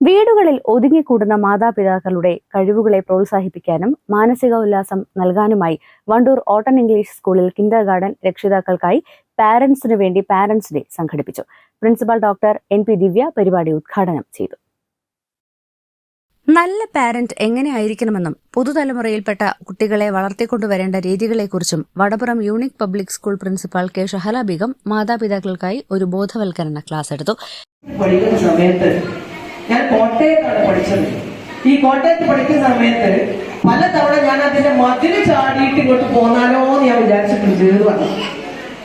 വീടുകളിൽ ഒതുങ്ങിക്കൂടുന്ന മാതാപിതാക്കളുടെ കഴിവുകളെ പ്രോത്സാഹിപ്പിക്കാനും മാനസിക ഉല്ലാസം നൽകാനുമായി വണ്ടൂർ ഓട്ടൺ ഇംഗ്ലീഷ് സ്കൂളിൽ കിൻഡർ ഗാർഡൻ രക്ഷിതാക്കൾക്കായി പാരന്റ്സിനു വേണ്ടി പാരന്റ്സ് ഡേ സംഘടിപ്പിച്ചു. Principal doctor N P Divya പരിപാടി ഉദ്ഘാടനം ചെയ്തു. നല്ല പാരന്റ് എങ്ങനെയായിരിക്കണമെന്നും പുതുതലമുറയിൽപ്പെട്ട കുട്ടികളെ വളർത്തിക്കൊണ്ടുവരേണ്ട രീതികളെക്കുറിച്ചും Vadapuram unique public school principal K Shahala Beegum മാതാപിതാക്കൾക്കായി ഒരു ബോധവൽക്കരണ ക്ലാസ് എടുത്തു. പഠിക്കുന്ന സമയത്ത് ഞാൻ കോട്ടയത്താണ് പഠിച്ചത്. ഈ കോട്ടയത്ത് പഠിക്കുന്ന സമയത്ത് പലതവണ ഞാൻ അതിന്റെ മതിൽ ചാടിയിട്ട് ഇങ്ങോട്ട് പോന്നാലോ എന്ന് ഞാൻ വിചാരിച്ചിട്ടുണ്ട് പറഞ്ഞു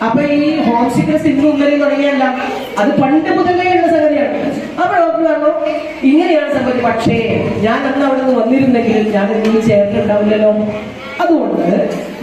അപ്പൊ ഈ ഹോം സിക്നസ് ഇന്നും തുടങ്ങിയല്ല അത് പണ്ട് മുതലേ ഉള്ള സംഗതിയാണ്. അപ്പൊ ഡോക്ടർ പറഞ്ഞു ഇങ്ങനെയാണ് സംഗതി. പക്ഷേ ഞാൻ അന്ന് അവിടെ നിന്ന് വന്നിരുന്നെങ്കിൽ ഞാൻ ഇന്ന് ചേർന്നുണ്ടാവില്ലല്ലോ അതുകൊണ്ട്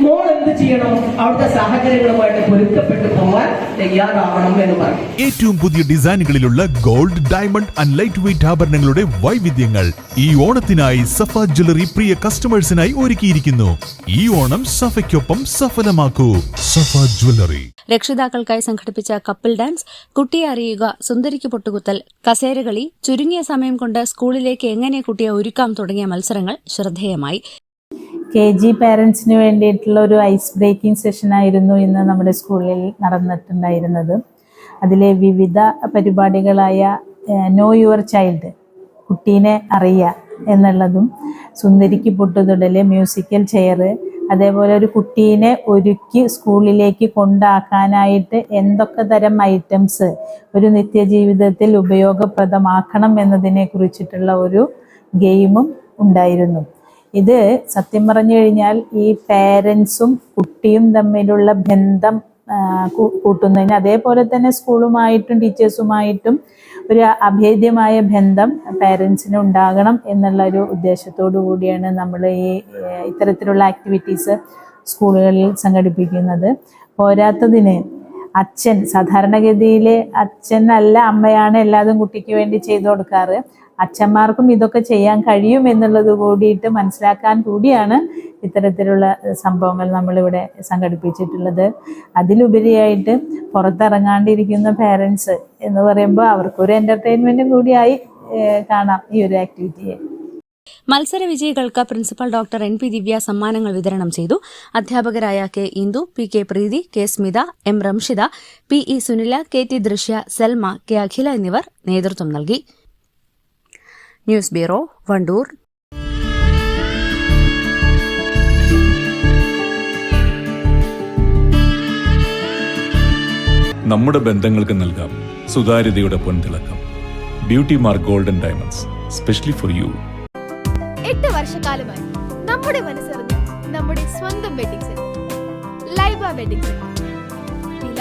മോൾ എന്ത് ചെയ്യണം? അവിടുത്തെ സാഹചര്യങ്ങളുമായിട്ട് പൊരുത്തപ്പെട്ടു പോകാൻ തയ്യാറാവണം എന്ന് പറഞ്ഞു. ഏറ്റവും പുതിയ ഡിസൈനുകളിലുള്ള gold diamond and light weight ആഭരണങ്ങളുടെ വൈവിധ്യങ്ങൾ ഈ ഓണത്തിനായി സഫ ജ്വല്ലറി പ്രിയ കസ്റ്റമേഴ്സിനായി ഒരുക്കിയിരിക്കുന്നു. ഈ ഓണം സഫയ്ക്കൊപ്പം സഫലമാക്കൂ. സഫ ജ്വല്ലറി. രക്ഷിതാക്കൾക്കായി സംഘടിപ്പിച്ച കപ്പിൾ ഡാൻസ് കുട്ടിയെ അറിയുക സുന്ദരിക്ക് പൊട്ടുകുത്തൽ കസേരകളി ചുരുങ്ങിയ സമയം കൊണ്ട് സ്കൂളിലേക്ക് എങ്ങനെ കുട്ടിയെ ഒരുക്കാം തുടങ്ങിയ മത്സരങ്ങൾ ശ്രദ്ധേയമായി. കെ ജി പാരൻസിന് വേണ്ടിയിട്ടുള്ള ഒരു ഐസ് ബ്രേക്കിംഗ് സെഷൻ ആയിരുന്നു ഇന്ന് നമ്മുടെ സ്കൂളിൽ നടന്നിട്ടുണ്ടായിരുന്നത്. അതിലെ വിവിധ പരിപാടികളായ നോ യുവർ ചൈൽഡ് കുട്ടീനെ അറിയുക എന്നുള്ളതും സുന്ദരിക്ക് പൊട്ടുതൊടൽ മ്യൂസിക്കൽ ചെയർ അതേപോലെ ഒരു കുട്ടീനെ ഒരുക്കി സ്കൂളിലേക്ക് കൊണ്ടാക്കാനായിട്ട് എന്തൊക്കെ തരം ഐറ്റംസ് ഒരു നിത്യജീവിതത്തിൽ ഉപയോഗപ്രദമാക്കണം എന്നതിനെ കുറിച്ചിട്ടുള്ള ഒരു ഗെയിമും ഉണ്ടായിരുന്നു. ഇത് സത്യം പറഞ്ഞു കഴിഞ്ഞാൽ ഈ പേരൻസും കുട്ടിയും തമ്മിലുള്ള ബന്ധം കൂട്ടുന്നതിന് അതേപോലെ തന്നെ സ്കൂളുമായിട്ടും ടീച്ചേഴ്സുമായിട്ടും ഒരു അഭേദ്യമായ ബന്ധം പേരൻസിന് ഉണ്ടാകണം എന്നുള്ള ഒരു ഉദ്ദേശത്തോടു കൂടിയാണ് നമ്മൾ ഈ ഇത്തരത്തിലുള്ള ആക്ടിവിറ്റീസ് സ്കൂളുകളിൽ സംഘടിപ്പിക്കുന്നത്. പോരാത്തതിന് അച്ഛൻ സാധാരണഗതിയിൽ അച്ഛനല്ല അമ്മയാണ് എല്ലാതും കുട്ടിക്ക് വേണ്ടി ചെയ്തു കൊടുക്കാറ്. അച്ഛന്മാർക്കും ഇതൊക്കെ ചെയ്യാൻ കഴിയും എന്നുള്ളത് കൂടിയിട്ട് മനസ്സിലാക്കാൻ കൂടിയാണ് ഇത്തരത്തിലുള്ള സംഭവങ്ങൾ നമ്മളിവിടെ സംഘടിപ്പിച്ചിട്ടുള്ളത്. അതിലുപരിയായിട്ട് പുറത്തിറങ്ങാണ്ടിരിക്കുന്ന പേരൻസ് എന്ന് പറയുമ്പോൾ അവർക്കൊരു എന്റർടൈൻമെന്റും കൂടിയായി കാണാം ഈ ഒരു ആക്ടിവിറ്റിയെ മത്സര വിജയികൾക്ക് principal doctor N P Divya സമ്മാനങ്ങൾ വിതരണം ചെയ്തു. അധ്യാപകരായ K Indu P K Preethi K Smitha M Ramshitha P E Sunila K T Drishya Selma K Akhila എന്നിവർ നേതൃത്വം നൽകി. News bureau Wandoor. നമ്മുടെ ബന്ധങ്ങൾക്ക് നൽകാം സുതാര്യതയുടെ പൊൻതിളക്കം. Beauty mark golden diamonds specially for you എട്ട് വർഷക്കാലമായി നമ്മുടെ മനസ്സറിഞ്ഞ് നമ്മുടെ സ്വന്തം wedding centre Laiba wedding centre വില